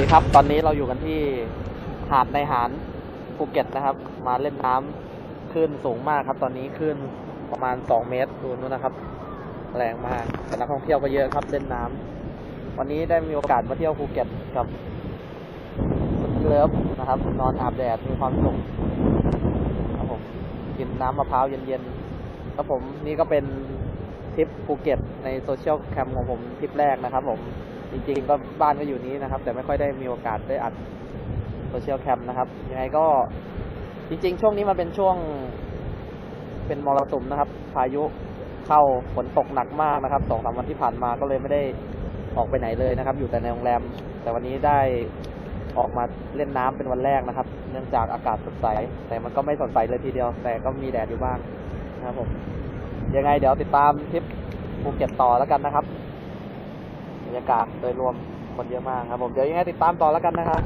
ีครับ ตอนนี้เราอยู่กันที่หาดในหารภูเก็ตนะครับ มาเล่นน้ำคลื่นสูงมากครับ ตอนนี้คลื่นประมาณสองเมตรดูนู้นนะครับ แรงมากแต่นักท่องเที่ยวก็เยอะครับเล่นน้ำวันนี้ได้มีโอกาสมาเที่ยวภูเก็ตกับคุณเลิฟนะครับ นอนอาบแดดมีความสุขครับผมกินน้ำมะพร้าวเย็นๆครับผมนี่ก็เป็นทริปภูเก็ตในโซเชียลแคมของผมทริปแรกนะครับผม จริงๆก็บ้านก็อยู่นี้นะครับ แต่ไม่ค่อยได้มีโอกาสได้อัดโซเชียลแคมนะครับ ยังไงก็จริง ๆ ช่วงนี้มันเป็นช่วงเป็นมรสุมนะครับ พายุเข้าฝนตกหนักมากนะครับสองสามวันที่ผ่านมาก็เลยไม่ได้ออกไปไหนเลยนะครับ อยู่แต่ในโรงแรม แต่วันนี้ได้ออกมาเล่นน้ำเป็นวันแรกนะครับ เนื่องจากอากาศสดใส แต่มันก็ไม่สดใสเลยทีเดียว แต่ก็มีแดดอยู่บ้างนะครับผม ยังไงเดี๋ยวติดตามทริปภูเก็ตต่อแล้วกันนะครับ บรรยากาศโดยรวมคนเยอะมากครับผมเดี๋ยวยังไงติดตามต่อแล้วกันนะครับ